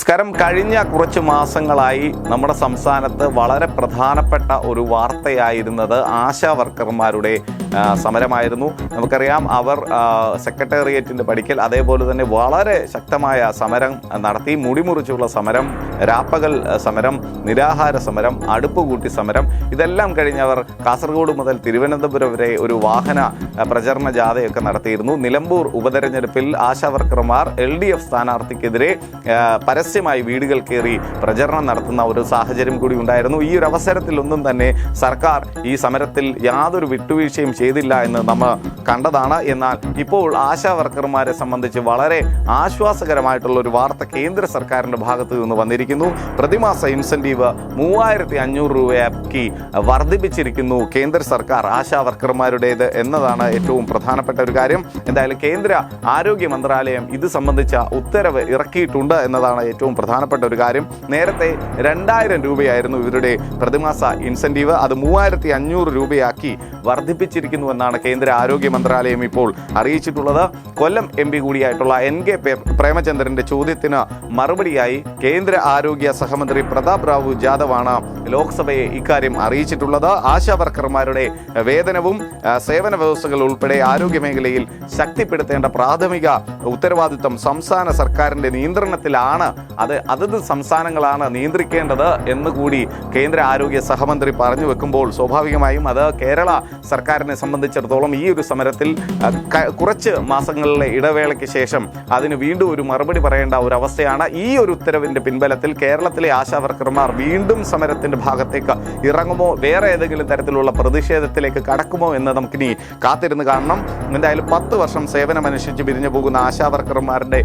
നമസ്കാരം. കഴിഞ്ഞ കുറച്ച് മാസങ്ങളായി നമ്മുടെ സംസ്ഥാനത്ത് വളരെ പ്രധാനപ്പെട്ട ഒരു വാർത്തയായിരുന്നത് ആശാ വർക്കർമാരുടെ സമരമായിരുന്നു. നമുക്കറിയാം അവർ സെക്രട്ടേറിയറ്റിന്റെ പടിക്കൽ അതേപോലെ തന്നെ വളരെ ശക്തമായ സമരം നടത്തി. മുടിമുറിച്ചുള്ള സമരം രാപ്പകൽ സമരം നിരാഹാര സമരം അടുപ്പ് കൂട്ടി സമരം. ഇതെല്ലാം കഴിഞ്ഞവർ കാസർഗോഡ് മുതൽ തിരുവനന്തപുരം വരെ ഒരു വാഹന പ്രചരണ ജാഥയൊക്കെ നടത്തിയിരുന്നു. നിലമ്പൂർ ഉപതെരഞ്ഞെടുപ്പിൽ ആശാവർക്കർമാർ എൽ ഡി എഫ് സ്ഥാനാർത്ഥിക്കെതിരെ പരസ്യമായി വീടുകൾ കയറി പ്രചരണം നടത്തുന്ന ഒരു സാഹചര്യം കൂടി ഉണ്ടായിരുന്നു. ഈ ഒരു അവസരത്തിൽ ഒന്നും തന്നെ സർക്കാർ ഈ സമരത്തിൽ യാതൊരു വിട്ടുവീഴ്ചയും ചെയ്തില്ല എന്ന് നമ്മൾ കണ്ടതാണ്. എന്നാൽ ഇപ്പോൾ ആശാ വർക്കർമാരെ സംബന്ധിച്ച് വളരെ ആശ്വാസകരമായിട്ടുള്ള ഒരു വാർത്ത കേന്ദ്ര സർക്കാരിന്റെ ഭാഗത്ത് നിന്ന് വന്നിരിക്കുന്നു. പ്രതിമാസ ഇൻസെന്റീവ് മൂവായിരത്തി അഞ്ഞൂറ് രൂപയാക്കി വർദ്ധിപ്പിച്ചിരിക്കുന്നു കേന്ദ്ര സർക്കാർ ആശാ വർക്കർമാരുടേത് എന്നതാണ് ഏറ്റവും പ്രധാനപ്പെട്ട ഒരു കാര്യം. എന്തായാലും കേന്ദ്ര ആരോഗ്യ മന്ത്രാലയം ഇത് സംബന്ധിച്ച ഉത്തരവ് ഇറക്കിയിട്ടുണ്ട് എന്നതാണ് ഏറ്റവും പ്രധാനപ്പെട്ട ഒരു കാര്യം. നേരത്തെ രണ്ടായിരം രൂപയായിരുന്നു ഇവരുടെ പ്രതിമാസ ഇൻസെന്റീവ്. അത് മൂവായിരത്തി അഞ്ഞൂറ് രൂപയാക്കി വർദ്ധിപ്പിച്ചിരിക്കുന്നു. എന്നാണ് കേന്ദ്ര ആരോഗ്യ മന്ത്രാലയം ഇപ്പോൾ അറിയിച്ചിട്ടുള്ളത്. കൊല്ലം എം പി കൂടിയായിട്ടുള്ള എൻ കെ പ്രേമചന്ദ്രന്റെ ചോദ്യത്തിന് മറുപടിയായി കേന്ദ്ര ആരോഗ്യ സഹമന്ത്രി പ്രതാപ് റാവു ജാദവാണ് ലോക്സഭയെ ഇക്കാര്യം അറിയിച്ചിട്ടുള്ളത്. ആശാവർക്കർമാരുടെ വേതനവും സേവന വ്യവസ്ഥകൾ ഉൾപ്പെടെ ആരോഗ്യ മേഖലയിൽ ശക്തിപ്പെടുത്തേണ്ട പ്രാഥമിക ഉത്തരവാദിത്വം സംസ്ഥാന സർക്കാരിന്റെ നിയന്ത്രണത്തിലാണ്. അത് അതത് സംസ്ഥാനങ്ങളാണ് നിയന്ത്രിക്കേണ്ടത് എന്ന് കൂടി കേന്ദ്ര ആരോഗ്യ സഹമന്ത്രി പറഞ്ഞു വെക്കുമ്പോൾ സ്വാഭാവികമായും അത് കേരള സർക്കാരിനെ സംബന്ധിച്ചിടത്തോളം ഈ ഒരു സമരത്തിൽ കുറച്ച് മാസങ്ങളിലെ ഇടവേളയ്ക്ക് ശേഷം അതിന് വീണ്ടും ഒരു മറുപടി പറയേണ്ട ഒരു അവസ്ഥയാണ് ഈ ഒരു ഉത്തരവിന്റെ പിൻബലത്തിൽ കേരളത്തിലെ ആശാ വർക്കർമാർ വീണ്ടും സമരത്തിന്റെ ഭാഗത്തേക്ക് ഇറങ്ങുമോ? വേറെ ഏതെങ്കിലും തരത്തിലുള്ള പ്രതിഷേധത്തിലേക്ക് കടക്കുമോ എന്ന് നമുക്കിനി കാത്തിരുന്ന് കാണണം. എന്തായാലും പത്ത് വർഷം സേവനമനുഷ്ഠിച്ച് പിരിഞ്ഞു പോകുന്ന ആശാ വർക്കർമാരുടെ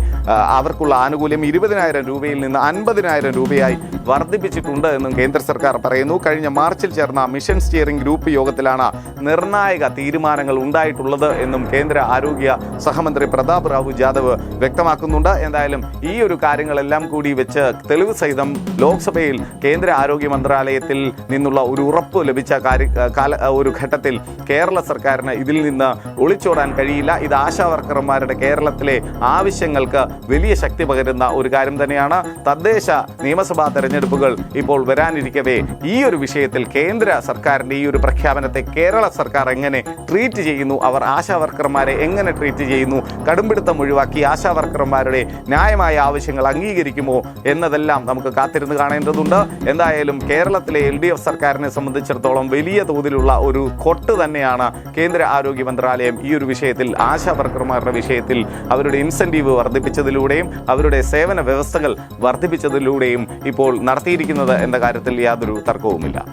അവർക്കുള്ള ആനുകൂല്യം ഇരുപതിനായിരം രൂപയിൽ നിന്ന് അൻപതിനായിരം രൂപയായി വർദ്ധിപ്പിച്ചിട്ടുണ്ട് എന്നും കേന്ദ്ര സർക്കാർ പറയുന്നു. കഴിഞ്ഞ മാർച്ചിൽ ചേർന്ന മിഷൻ സ്റ്റിയറിംഗ് ഗ്രൂപ്പ് യോഗത്തിലാണ് നിർണായക തീരുമാനങ്ങൾ ഉണ്ടായിട്ടുള്ളത് എന്നും കേന്ദ്ര ആരോഗ്യ സഹമന്ത്രി പ്രതാപ് റാവു ജാദവ് വ്യക്തമാക്കുന്നുണ്ട്. എന്തായാലും ഈ ഒരു കാര്യങ്ങളെല്ലാം കൂടി വെച്ച് തെളിവ് സഹിതം ലോക്സഭയിൽ കേന്ദ്ര ആരോഗ്യ മന്ത്രാലയത്തിൽ നിന്നുള്ള ഒരു ഉറപ്പ് ലഭിച്ച കാര്യ ഒരു ഘട്ടത്തിൽ കേരള സർക്കാരിന് ഇതിൽ നിന്ന് ഒളിച്ചോടാൻ കഴിയില്ല. ഇത് ആശാവർക്കർമാരുടെ കേരളത്തിലെ ആവശ്യങ്ങൾക്ക് വലിയ ശക്തി പകരുന്ന ഒരു കാര്യം തന്നെയാണ്. തദ്ദേശ നിയമസഭാ തെരഞ്ഞെടുപ്പുകൾ ഇപ്പോൾ വരാനിരിക്കവേ. ഈ ഒരു വിഷയത്തിൽ കേന്ദ്ര സർക്കാരിന്റെ ഈ ഒരു പ്രഖ്യാപനത്തെ കേരള സർക്കാർ എങ്ങനെ ട്രീറ്റ് ചെയ്യുന്നു? അവർ ആശാ വർക്കർമാരെ എങ്ങനെ ട്രീറ്റ് ചെയ്യുന്നു? കടുംപിടുത്തം ഒഴിവാക്കി ആശാ വർക്കർമാരുടെ ന്യായമായ ആവശ്യങ്ങൾ അംഗീകരിക്കുമോ എന്നതെല്ലാം നമുക്ക് കാത്തിരുന്ന് കാണേണ്ടതുണ്ട്. എന്തായാലും കേരളത്തിലെ എൽ ഡി എഫ് സർക്കാരിനെ സംബന്ധിച്ചിടത്തോളം വലിയ തോതിലുള്ള ഒരു കൊട്ട് തന്നെയാണ് കേന്ദ്ര ആരോഗ്യ മന്ത്രാലയം ഈ ഒരു വിഷയത്തിൽ ആശാ വർക്കർമാരുടെ വിഷയത്തിൽ അവരുടെ ഇൻസെന്റീവ് വർദ്ധിപ്പിച്ചതിലൂടെയും അവരുടെ സേവന വ്യവസ്ഥകൾ വർദ്ധിപ്പിച്ചതിലൂടെയും ഇപ്പോൾ നടത്തിയിരിക്കുന്നത് എന്ന കാര്യത്തിൽ യാതൊരു തർക്കവുമില്ല.